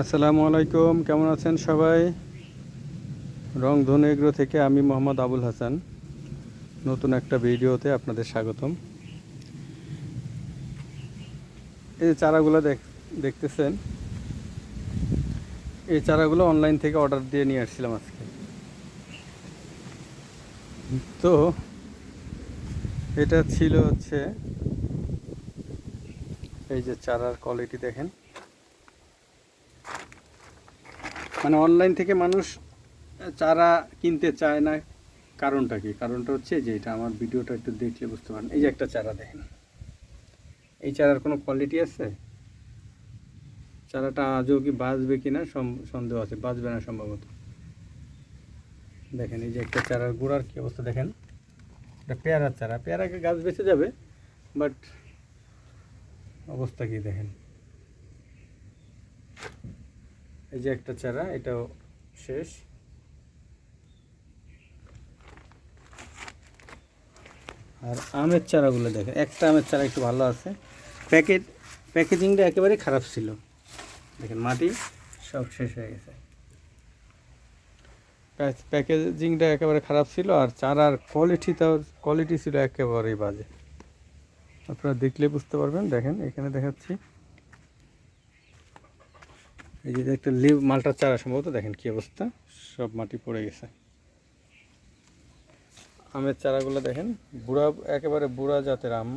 আসসালামু আলাইকুম, কেমন আছেন সবাই? রংধনু এগ্রো থেকে আমি মোহাম্মদ আবুল হাসান। নতুন একটা ভিডিওতে আপনাদের স্বাগতম। এই চারাগুলো দেখ, দেখতেছেন? এই চারাগুলো অনলাইন থেকে অর্ডার দিয়ে নিয়ে আসছিলাম আজকে। তো, এটা ছিল হচ্ছে এই যে চারার কোয়ালিটি দেখেন। মানে অনলাইন থেকে মানুষ চারা কিনতে চায় না। কারণটা কি? কারণটা হচ্ছে যে, এটা আমার ভিডিওটা একটু দেখলে বুঝতে পারেন এই যে একটা চারা দেখেন। এই চারার কোনো কোয়ালিটি আছে? চারাটা আজও কি বাঁচবে কি না সন্দেহ আছে। বাঁচবে না সম্ভবত। দেখেন, এই যে একটা চারার গোড়ার কি অবস্থা দেখেন। এটা পেয়ারার চারা। পেয়ারাকে গাছ বেঁচে যাবে? বাট অবস্থা কি দেখেন? এই যে একটা চারা, এটাও শেষ। আর আমের চারাগুলো দেখেন একটা আমের চারা একটু ভালো আছে। প্যাকেট, প্যাকেজিংটা একেবারে খারাপ ছিল। দেখেন, মাটি সব শেষ হয়ে গেছে। প্যাকেজিংটা একেবারে খারাপ ছিল, আর চারার কোয়ালিটি কোয়ালিটিটাও কোয়ালিটি ছিল একেবারেই বাজে। আপনারা দেখলে বুঝতে পারবেন। দেখেন, এখানে দেখাচ্ছি। এই যে একটা লিভ মালটার চারা সম্ভবত, দেখেন কি অবস্থা। সব মাটি পড়ে গেছে। আমের চারাগুলো দেখেন, বুড়া, একেবারে বুড়া জাতের আম।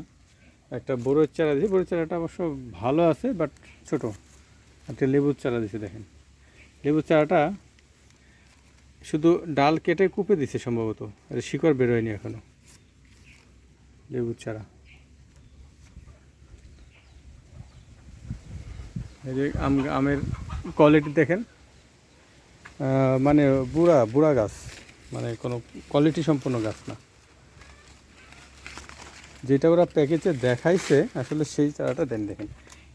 একটা বড়োর চারা দিয়েছি বড়োর চারাটা অবশ্য ভালো আছে, বাট ছোট। একটা লেবুর চারা দিয়েছে দেখেন। লেবুর চারাটা শুধু ডাল কেটে কুপে দিছে সম্ভবত, আর শিকড় বেরোয়নি এখনও। লেবুর চারা। এই যে আম, আমের কোয়ালিটি দেখেন। মানে বুড়া বুড়া গাছ। মানে কোনো কোয়ালিটি সম্পন্ন গাছ না। যেটা ওরা প্যাকেজে দেখাইছে, আসলে সেই চারাটা দেন দেখেন।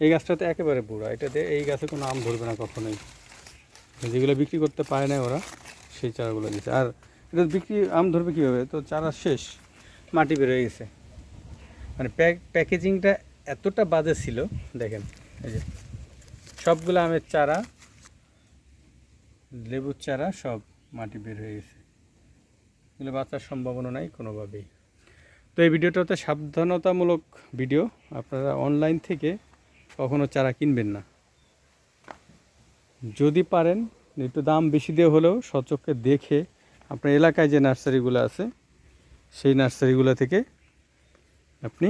এই গাছটাতে একেবারে বুড়া। এটাতে এই গাছে কোনো আম ধরবে না কখনোই। যেগুলো বিক্রি করতে পারে না ওরা, সেই চারাগুলো দিচ্ছে আর এটা বিক্রি, আম ধরবে কীভাবে? তো চারা শেষ, মাটি বেরোয় গেছে। মানে প্যাক প্যাকেজিংটা এতটা বাজে ছিল, দেখেন, এই যে। সবগুলো আমের চারা, লেবুর চারা সব মাটি বের হয়ে গেছে। এগুলো বাঁচার সম্ভাবনা নাই কোনোভাবেই। তো এই ভিডিওটা হচ্ছে সাবধানতামূলক ভিডিও। আপনারা অনলাইন থেকে কখনো চারা কিনবেন না। যদি পারেন, একটু দাম বেশি দিয়ে হলেও সচক্ষে দেখে আপনার এলাকায় যে নার্সারিগুলো আছে, সেই নার্সারিগুলো থেকে আপনি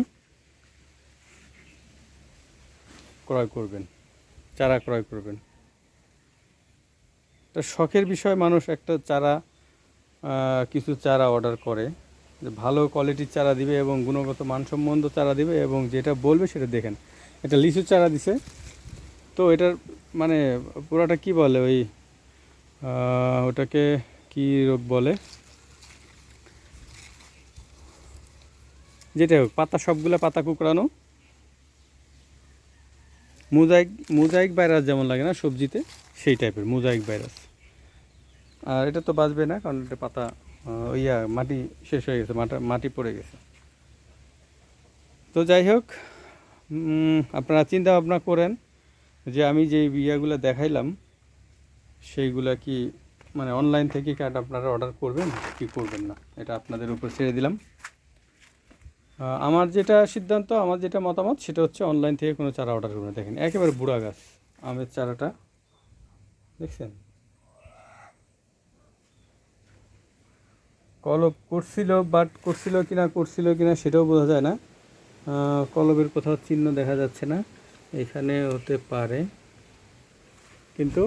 ক্রয় করবেন। চারা ক্রয় করবেন। তো শখের বিষয় মানুষ একটা চারা কিছু চারা অর্ডার করে, যে ভালো কোয়ালিটির চারা দিবে এবং গুণগত মানসম্মত চারা দিবে এবং যেটা বলবে সেটা দেখেন। এটা লিচু চারা দিছে। তো এটার মানে পুরাটা কি বলে ওই ওটাকে কি রোগ বলে? যেটা হোক, পাতা সবগুলো পাতা কুকড়ানো। মোজাইক মোজাইক ভাইরাস যেমন লাগে না সবজিতে, সেই টাইপের মোজাইক ভাইরাস। আর এটা তো বাঁচবে না, কারণ এটা পাতা ইয়া, মাটি শেষ হয়ে গেছে, মাটা, মাটি পড়ে গেছে। তো যাই হোক আপনারা চিন্তা ভাবনা করেন যে আমি যে ইয়েগুলো দেখাইলাম, সেইগুলা কি মানে অনলাইন থেকে কার্ড আপনারা অর্ডার করবেন, কি করবেন না, এটা আপনাদের উপর ছেড়ে দিলাম। আমার যেটা সিদ্ধান্ত, আমার যেটা মতামত, সেটা হচ্ছে অনলাইন থেকে কোনো চারা অর্ডার করবেন দেখেন, একেবারে বুড়া গাছ, আমের চারাটা। দেখছেন? কলব করছিল বাট করছিল কিনা করছিল কিনা, সেটাও বোঝা যায় না। কলবের কোথাও চিহ্ন দেখা যাচ্ছে না। এখানে হতে পারে, কিন্তু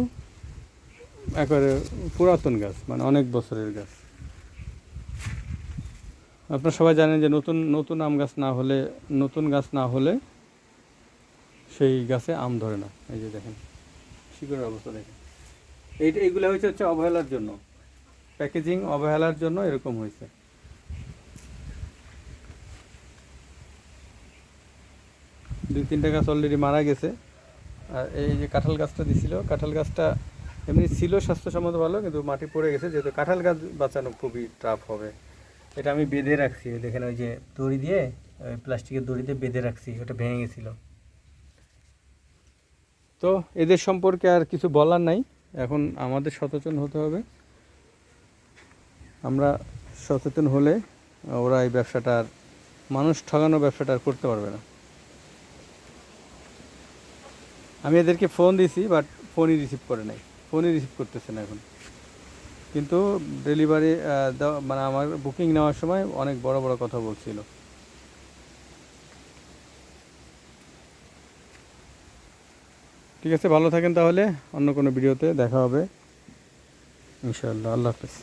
একবারে পুরাতন গাছ মানে অনেক বছরের গাছ। আপনারা সবাই জানেন যে নতুন নতুন আম গাছ না হলে, নতুন গাছ না হলে সেই গাছে আম ধরে না। এই যে দেখেন, শিকড়ের অবস্থা দেখেন। এইটা এইগুলো হয়েছে হচ্ছে অবহেলার জন্য। প্যাকেজিং অবহেলার জন্য এরকম হয়েছে। দুই, তিনটা গাছ অলরেডি মারা গেছে। আর এই যে কাঁঠাল গাছটা দিছিল, কাঁঠাল গাছটা এমনি ছিল স্বাস্থ্যসম্মত ভালো, কিন্তু মাটি পড়ে গেছে, যেহেতু কাঁঠাল গাছ বাঁচানো খুবই টাফ হবে। এটা আমি বেঁধে রাখছি দেখেন ওই যে দড়ি দিয়ে, ওই প্লাস্টিকের দড়ি দিয়ে বেঁধে রাখছি, ওটা ভেঙে গেছিল। তো এদের সম্পর্কে আর কিছু বলার নাই, এখন আমাদের সচেতন হতে হবে। আমরা সচেতন হলে ওরা এই ব্যবসাটা আর, মানুষ ঠগানো ব্যবসাটা আর করতে পারবে না। আমি এদেরকে ফোন দিছি বাট ফোনই রিসিভ করে নাই ফোনই রিসিভ করতেছে না এখন। কিন্তু ডেলিভারি মানে আমার বুকিং নেওয়ার সময় অনেক বড় বড় কথা বলছিল। ঠিক আছে, ভালো থাকেন তাহলে। অন্য কোনো ভিডিওতে দেখা হবে। ইনশাআল্লাহ, আল্লাহ হাফেজ।